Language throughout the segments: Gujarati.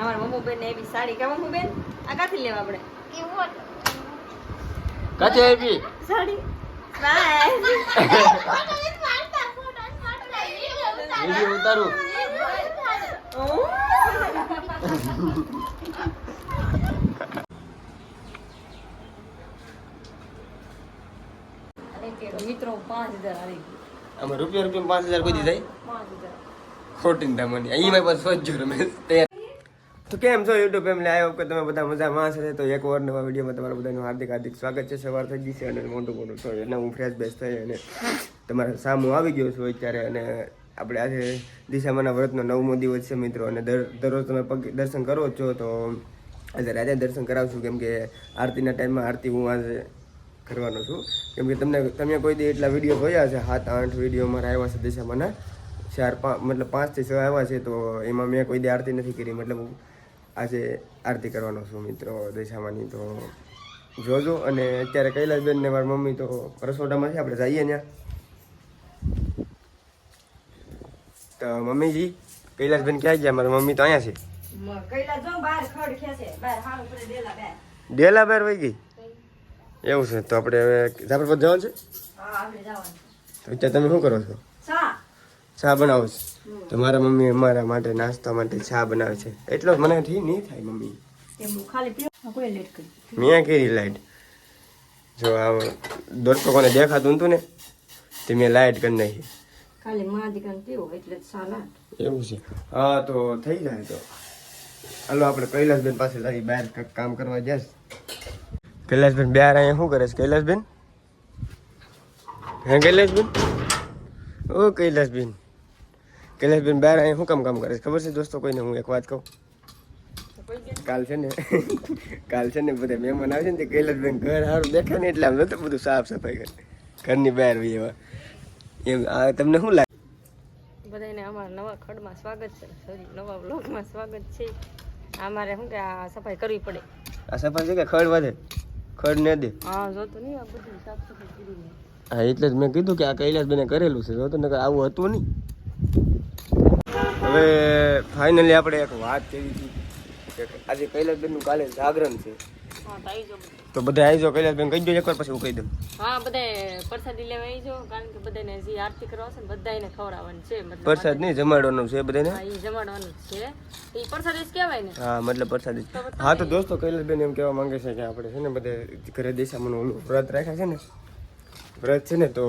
અમારા મમ્મુ બેન ને એવી સાડી. કા મમ્મુ આ કાથી લેવા આપણે? કાચે આપી સાડી. બાય. વીડિયો ઉતારું. મિત્રો પાંચ હજાર આવી આમાં રૂપિયા રૂપિયા પાંચ હજાર કોઈ જાય પાંચ હજાર. ખોટી ના મને અહીંમાં પણ સોચજો રમેશ. તૈયાર. તો કેમ છો યુટ્યુબ ફેમિલી આવ્યો કે તમે બધા મજામાં હશે. તો એક વાર નવા વિડીયોમાં તમારું બધાનું હાર્દિક હાર્દિક સ્વાગત છે. સવાર થઈ ગઈ છે અને મોટું મોટું તો એટલે હું ફ્રેશ બેસ થઈ અને તમારા સામું આવી ગયો છું અત્યારે. અને આપણે આજે દિશામાના વ્રતનો નવમો દિવસ છે મિત્રો, અને દર, દરરોજ તમે દર્શન કરો છો. તો આજે રાતે દર્શન કરાવશું, કેમ કે આરતીના ટાઈમમાં આરતી હું આજે કરવાનો છું. કેમ કે તમને, તમે કોઈ દી એટલા વીડિયો જોયા છે સાત, આઠ વીડિયો મારા આવ્યા છે દિશામાના ચાર, પાંચ, મતલબ પાંચથી છ આવ્યા છે, તો એમાં મેં કોઈ દી આરતી નથી કરી. મતલબ આજે આરતી કરવાનો છું મિત્રો દિશામાની તો જોજો. અને અત્યારે કૈલાસબેન ને મારી મમ્મી તો રસોડામાં છે આપણે જઈએ ત્યાં તો મમ્મીજી કૈલાસબેન ક્યાં ગયા? મારી મમ્મી તો અહીંયા છે. ડેલા બેર વહી ગઈ? એવું છે તો આપણે હવે જાફરપત પર જવાનું છે. તો અત્યારે તમે શું કરો છો? ચા બનાવો છો? તો મારા મમ્મી અમારા માટે નાસ્તા માટે ચા બનાવે છે. એટલો જ મનેથી નહીં થાય મમ્મી. મેં કરી લાઈટ? જો આ દોસ્તો કોને દેખાતું હતું ને તે મેં લાઈટ કરી નાખી. એવું છે. હા તો થઈ જાય તો. હાલો આપણે કૈલાસબેન પાસે તારી બહાર કામ કરવા જઈશ કૈલાસબેન બહાર અહીંયા શું કરે છે? કૈલાસબેન? હે કૈલાસબેન? ઓ કૈલાસબેન. કૈલાસબેન બહાર અહીંયા શું કામ કામ કરે છે? ખબર છે દોસ્તો કોઈને હું એક વાત કહું? કાલ છે ને કાલ છે ને બધા મહેમાન આવે છે ને તે કૈલાસબેન ઘર સારું દેખાય ને એટલે આમ નતું બધું સાફ સફાઈ કરે. ઘરની બહાર હોય એવા. એમ આ તમને શું લાગે? બધાને અમારા નવા ખડમાં સ્વાગત છે. સોરી નવા બ્લોગમાં સ્વાગત છે. અમારે શું કે આ સફાઈ કરવી પડે. આ સફાઈ છે કે ખડ વધે? ખડ ને દે. હા જોતો નહીં આ બધું સાફ સફાઈ કરી હા એટલે જ મેં કીધું કે આ કૈલાસબેને કરેલું છે. જોતો નકર આવું હતું નહીં. હવે ફાઇનલી આપણે એક વાત કરી હતી કે આજે કૈલાસબેનનું કાલે જાગરણ છે. તો બધા. આવી જાઓ કૈલાસબેન કહી દો એકવાર પછી હું કહી દઉં. હા બધા પ્રસાદી લેવા આવી જાઓ કારણ કે બધાને જે આરતી કરવા છે ને બધાને ખવડાવવાનું છે મતલબ પ્રસાદ નહીં જમાડવાનું છે બધાને હા એ જમાડવાનું છે. એ પ્રસાદ જ કહેવાય ને? હા મતલબ પ્રસાદ હા તો દોસ્તો કૈલાસબેન એમ કહેવા માંગે છે કે આપણે છે ને બધે ઘરે દેશામાં ઓલું વ્રત રાખ્યા છે ને વ્રત છે ને તો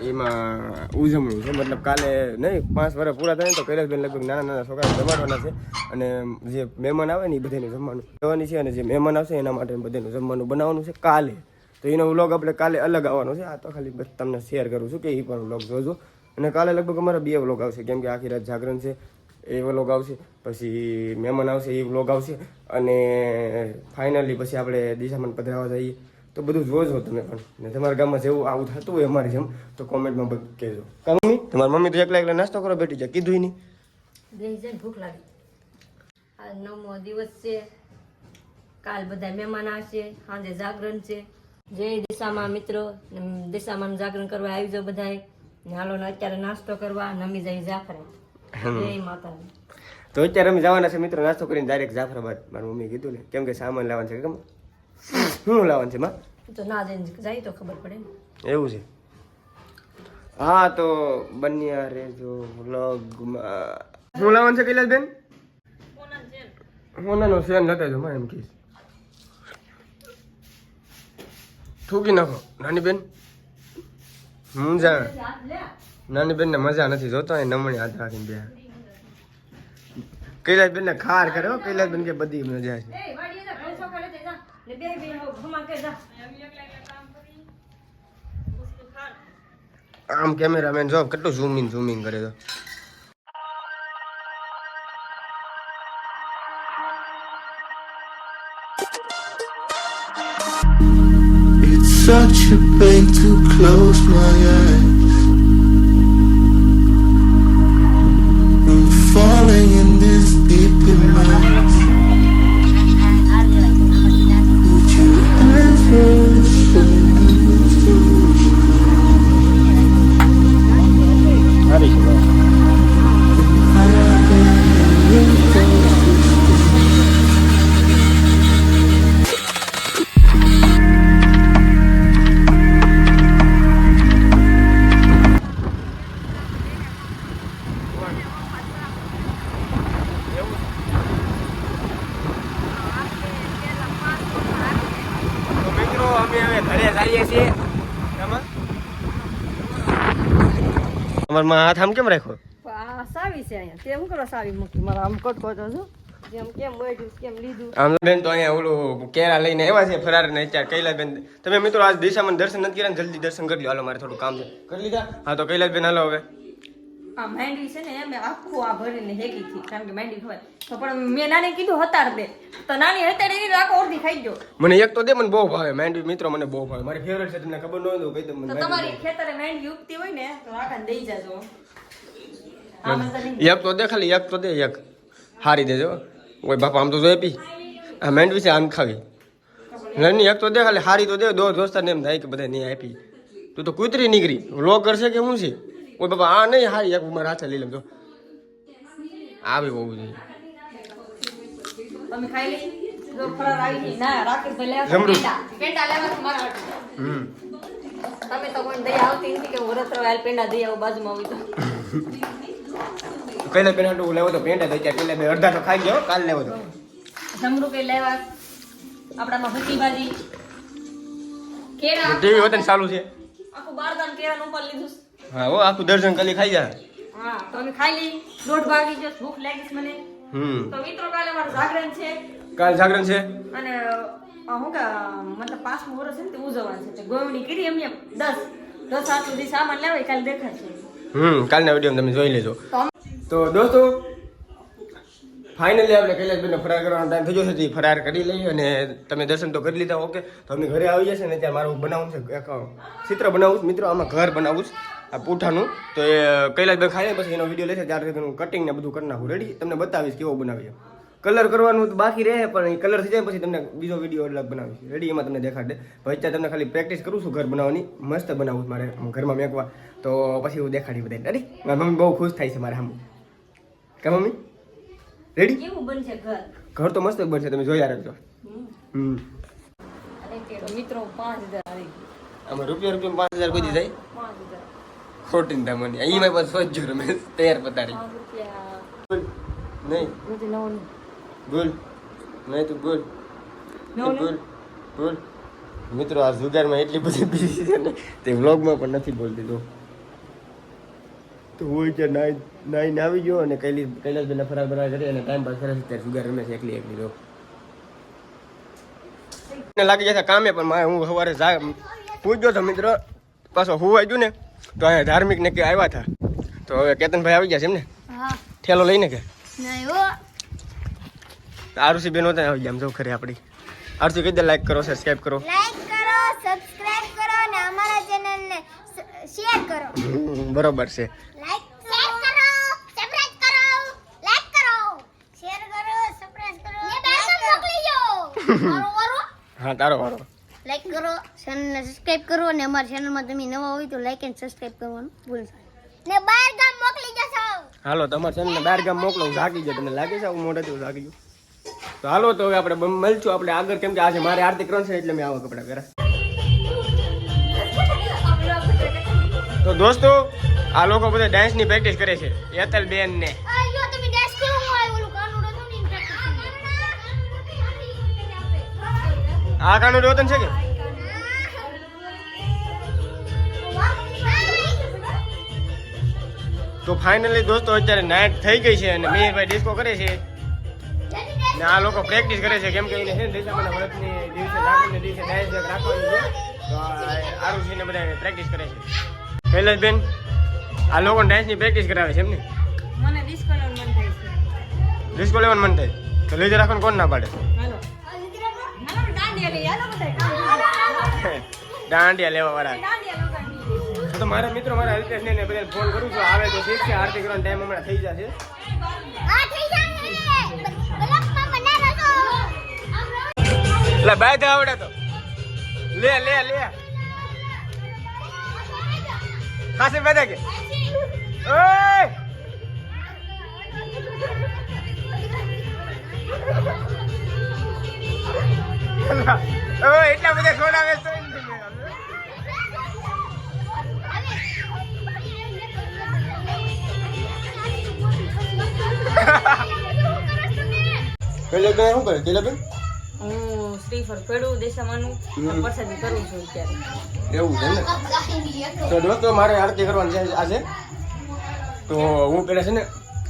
એમાં ઉજવણું છે. મતલબ કાલે નહીં, પાંચ વર્ષ પૂરા થાય ને તો કૈલાસબેન લગભગ નાના નાના છોકરાને જમાડવાના છે અને જે મહેમાન આવે ને એ બધાને જમવાનું જવાની છે અને જે મહેમાન આવશે એના માટે બધાનું જમવાનું બનાવવાનું છે કાલે. તો એનો વ્લોગ આપણે કાલે અલગ આવવાનો છે. આ તો ખાલી તમને શેર કરું છું કે એ પણ વ્લોગ જોજો. અને કાલે લગભગ અમારા બે વ્લોગ આવશે. કેમ કે આખી રાત જાગરણ છે, એ વ્લોગ આવશે, પછી મહેમાન આવશે, એ વ્લોગ આવશે અને ફાઇનલી પછી આપણે દિશામાં પધરાવા જઈએ. તો બધું જોજો તમે પણ. ને તમારા ગામમાં જેવું આવું થતું હોય અમારી જેમ તો કોમેન્ટમાં બધું કહેજો. કા મમ્મી? તમારી મમ્મી તો એકલા એકલા નાસ્તો કરો બેઠી છે. કીધું નહીં. ભૂખ લાગી. આજ નવમો દિવસ છે. કાલ બધા મહેમાન આવશે. સાંજે જાગરણ છે. જય દિશામાં મિત્રો. દિશામાં જાગરણ કરવા આવી જાઓ બધાએ ને હાલો ને અત્યારે નાસ્તો કરવા નમી જાય જાફરે. જય માતાજી. તો અત્યારે અમે જવાના છે મિત્રો નાસ્તો કરીને ડાયરેક્ટ જાફરાબાદ. મારી મમ્મી કીધું ને કેમ કે સામાન લાવવાનું છે કેમ શું લાવવાનું છે માં? તો ના જઈને જાય તો ખબર પડે ને. એવું છે? હા તો બન્યા રેજો વ્લોગમાં શું લાવવાનું છે કૈલાસબેન? હોનાનો સેન લટે જો માં એમ કહીશ. થૂકી નાખો. નાની બેન હું જા નાની બેન ને મજા નથી જોતો એ નમણી હાથ રાખીને બે કૈલાસબેન ને ખાર કરે હો. કૈલાસબેન કે બધી મજા છે. આમ કેમેરામેન જો કેટલું ઝૂમ ઇન ઝૂમ ઇન કરે તો It's such a pain to close my eyes. જઈએ છીએ તમારમાં હાથ આમ કેમ રાખ્યો? સાવી છે અહીંયા. તે હું કરો સાવી મૂકી. મારા આમ કટકો તો છું કેમ કેમ લીધું. આમ બેન તો અહીંયા ઓલું કેરા લઈને આવ્યા છે ફરાર ને ચાર કૈલાસબેન તમે મિત્રો આજ દિશામાં દર્શન નથી કર્યા જલ્દી દર્શન કરી લો હાલો મારે થોડું કામ છે. કરી લીધા? હા તો કૈલાસબેન હાલો હવે. આ માંડવી છે ને મેં આખું આ ભરીને હેકી હતી કારણ કે માંડવી ખવાય. તો પણ મેં નાની કીધું હતાર દે. તો નાની હતાર એની આખો અડધી ખાઈ ગયો. મને એક તો દે મને બહુ ભાવે. માંડવી મિત્રો મને બહુ ભાવે. મારી ફેવરેટ છે તમને ખબર ન હોય તો કહી દઉં મને તમારી ખેતરે માંડવી ઉગતી હોય ને તો આખાને દઈ જાજો. એક તો દે ખાલી એક તો દે એક. હારી દેજો ઓય બાપા આમ તો જોઈ પી આ માંડવી છે આમ ખાવી. નહીં એક તો દે ખાલી હારી તો દે. દો દોસ્તાને એમ થાય કે બધા નહીં આપી. તું તો કૂતરી નીકળી. લો કરશે કે શું છે? ઓય બાબા આ નહીં હા એક મારા હાથે લઈ લેમ જો આવી બહુ જોઈએ તમે ખાઈ લી. ફરાર આવી ના રાકેશ ભાઈ લેવા પેંડા પેંડા લેવા તો મારા માટે. હમ. તમે તો કોઈ દયા આવતી નથી કે વરત હાલ પેંડા દઈ આવું બાજુમાં આવી તો. કૈલા પેંડા હાટું લેવો તો પેન્ટ હતો ત્યાં અડધા તો ખાઈ ગયો કાલ લેવો તો. લેવા? આપણામાં ભૂકી ભાજી. કેળા. ટીવી વતન ચાલુ છે. આખું બારદાન કેળાનું ઉપર લીધું છે. હા હો આખું દર્શન કરી ખાઈ જાય હા તો અમે ખાઈ લી દોઢ વાગી ગયો ભૂખ લાગી મને. હમ. તો મિત્રો કાલે મારું જાગરણ છે. કાલ જાગરણ છે? અને હું કે મતલબ પાંચમું વર્ષ છે ને તે ઉજવવાનું છે. તે ગોવણી કરી એમ એમ દસ. દસ આઠ સુધી સામાન લેવાય કાલે દેખાશે. હમ કાલના વીડિયો તમે જોઈ લેજો. તો દોસ્તો ફાઇનલી આપણે કૈલાસબેનનો ફરાર કરવાનો ટાઈમ થઈ ગયો છે ફરાર કરી લઈએ અને તમે દર્શન તો કરી લીધા ઓકે તો અમે ઘરે આવી જશે ને ત્યાં મારું બનાવવું છે ચિત્ર બનાવું છું. મિત્રો, આમાં ઘર બનાવું છું, આ પૂઠાનું. તો એ કૈલાસભાઈ ખાઈ પછી એનો વીડિયો લેશે ત્યારે હું કટિંગ ને બધું કરી નાખું. રેડી તમને બતાવીશ કેવો બનાવીએ. કલર કરવાનું તો બાકી રહે, પણ એ કલર થઈ જાય પછી તમને બીજો વીડિયો અલગ બનાવીશ. રેડી એમાં તમને દેખાડે પછી અત્યારે તમને ખાલી પ્રેક્ટિસ કરું છું ઘર બનાવવાની. મસ્ત બનાવું મારે ઘરમાં મેકવા. તો પછી હું દેખાડી બધાને રેડી મમ્મી બહુ ખુશ થાય છે મારે સામે. કે મમ્મી? રેડી કેવું બનશે ઘર? ઘર તો મસ્ત બનશે તમે જોયા રાખજો. હમ. મિત્રો પાંચ હજાર આવી. આમાં રૂપિયા રૂપિયા પાંચ હજાર કોઈ જાય? પાંચ હજાર. ખોટી ને તમને અહીંમાં પણ સોચજો રમેશ તૈયાર બોલ. નહીં. બોલ. નહીં તું બોલ. બોલ. બોલ. મિત્રો આ જુગારમાં એટલી બધી બીજી છે ને તે વ્લોગમાં પણ નથી બોલતી તો. તો હોય છે નાઈ નાઈને આવી ગયો અને કૈલી કૈલાસબેનને ફરાર બરાર કરી અને ટાઈમ પાસ કરે છે ત્યારે સુગર રમે છે એકલી એકલી તો લાગી જશે કામે પણ મારે હું સવારે જા પૂછજો તો મિત્રો પાછો હુવાઈ ગયું ને તો અહીંયા ધાર્મિક ને કે આવ્યા હતા. તો હવે કેતનભાઈ આવી ગયા છે એમને? ઠેલો લઈને કે? આરુષી બેન હતા આવી ગયા જવું ખરી આપણી આરુષી કઈ દે લાઈક કરો સબસ્ક્રાઈબ કરો. લાઈક કરો સબસ્ક્રાઇબ કરો અને અમારા ચેનલને શેર કરો. હમ, બરોબર છે લાઈક શેર કરો સબસ્ક્રાઇબ કરો લાઈક કરો શેર કરો સબસ્ક્રાઇબ કરો ને બેલ મોકલી જો મારો વારો હા તારો વારો. લાઈક કરો ચેનલને સબસ્ક્રાઇબ કરો અને અમારી ચેનલમાં તમે નવા હોય તો લાઈક એન્ડ સબસ્ક્રાઇબ કરવાનું ભૂલશો ને બહાર ગામ મોકલી જશો હાલો તમારે ચેનલને બહાર ગામ મોકલો હું જાગી જાય તમને લાગે છે હું મોઢેથી જાગી ગયું? તો હાલો તો હવે આપણે મળશું. આપણે આગળ કેમ કે આજે મારે આરતી કરવાનું છે એટલે મેં આવા કપડાં પહેરા તો દોસ્તો આ લોકો બધા ડાન્સની પ્રેક્ટિસ કરે છે યતલ બેન ને આ કાનો રોતન છે કે? તો ફાઇનલી દોસ્તો અત્યારે નાઇટ થઈ ગઈ છે અને મિહિરભાઈ ડિસ્કો કરે છે. ને આ લોકો પ્રેક્ટિસ કરે છે કેમ કે એને છે ને દિશામાના વ્રતની દિવસે રાખીને દિવસે ડાન્સ રાખવાની છે. તો આરુષીને બધા પ્રેક્ટિસ કરે છે. કૈલાસબેન આ લોકો ડાન્સની પ્રેક્ટિસ કરાવે છે એમને મને ડિસ્કો લેવાનું મન થાય છે. ડિસ્કો લેવાનું મન થાય? તો લઈ રાખવાનું કોણ ના પાડે? દાંડિયા લેવા વાળા. તો મારા મિત્રો મારા અલ્પેશ ને બધા ફોન કરું છું. આવે તો ઠીક છે આરતી કરવાનો ટાઈમ હમણાં થઈ જશે. એટલે બાય આવડે તો. લે લે લે. ખાસે બેઠા કે? ઓય! એટલા બધા છોડાવે તો શું કરે? કિલોબેન હું હું શ્રીફળ ફેડું દેશામાનું. પ્રસાદી કરું છું અત્યારે. એવું છે ને? તો દોસ્તો મારે આરતી કરવાની છે આજે. તો હું પેલા છે ને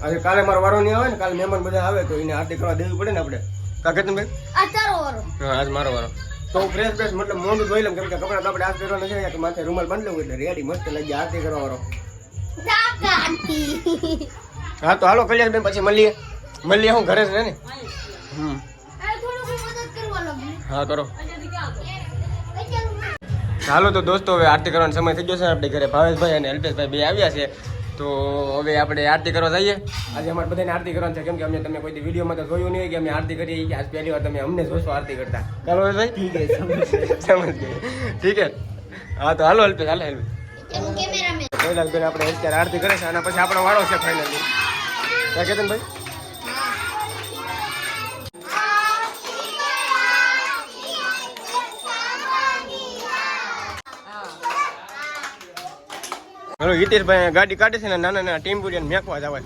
આજે કાલે મારો વારો નહીં આવે ને કાલે મહેમાન બધા આવે તો એને આરતી કરવા દેવી પડે ને આપણે. કા કેતનભાઈ આ તારો વારો. હા આજ મારો વારો. તો ફ્રેશ ફ્રેશ મતલબ મોઢું ધોઈ લઉં કેમ કે કપડાં આપણે આરતી કરવાના છે ને, તો માથે રૂમાલ બાંધી લઉં એટલે રેડી મસ્ત લાગી આરતી કરવા હા તો હાલો કલ્યાણબેન પછી મળીએ. મળીએ હું ઘરે છે ને? હમ. હા કરો. હાલો તો દોસ્તો હવે આરતી કરવાનો સમય થઈ ગયો છે આપણે ઘરે ભાવેશભાઈ અને અલ્પેશભાઈ બે આવ્યા છે. તો હવે આપણે આરતી કરવા જઈએ. આજે અમારે બધાને આરતી કરવાની છે. કેમ કે અમે તમે કોઈ વિડીયોમાં તો જોયું નહીં કે અમે આરતી કરીએ કે આજ પહેલી વાર તમે અમને જોશો આરતી કરતા. ચાલો ભાઈ. ઠીક છે સમજ ગઈ ઠીક છે. હા તો હાલો હેલ્પે હાલો પહેલા આપણે અત્યારે આરતી કરે છે અને પછી આપણો વાળો છે ફાઇનલી ક્યાં કેતન ભાઈ હલો હિતેશભાઈ ગાડી કાઢે છે ને નાના નાના ટીમ પૂરી મેકવા જ આવે.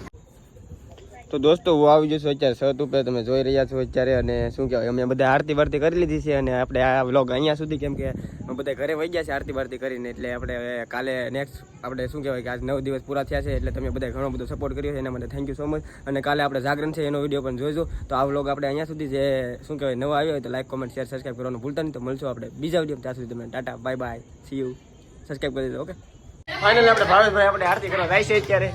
તો દોસ્તો, હું આવી જશું અત્યારે સત ઉપર તમે જોઈ રહ્યા છો અત્યારે અને શું કહેવાય, અમે બધા આરતી બારતી કરી લીધી છે અને આપણે આ વ્લોગ અહીંયા સુધી કેમ કે અમે બધા ઘરે વહી ગયા છે આરતી બારતી કરીને, એટલે આપણે કાલે નેક્સ્ટ આપણે શું કહેવાય કે આજ નવ દિવસ પૂરા થયા છે, એટલે તમે બધા ઘણો બધો સપોર્ટ કર્યો છે, એના માટે થેન્ક યુ સો મચ અને કાલે આપણે જાગરણ છે, એનો વીડિયો પણ જોઈજો તો આ વ્લોગ આપણે અહીંયા સુધી જે શું કહેવાય, નવો આવ્યો હોય તો લાઈક કોમેન્ટ શેર સબસ્ક્રાઈબ કરવાનું ભૂલતા નહીં. તો મળશું આપણે બીજા વીડિયો ત્યાં સુધી તમે tata bye bye see you subscribe કરી દેજો ઓકે ફાઇનલી આપણે ભાવેશભાઈ આપણે આરતી કરવા જાય છે અત્યારે.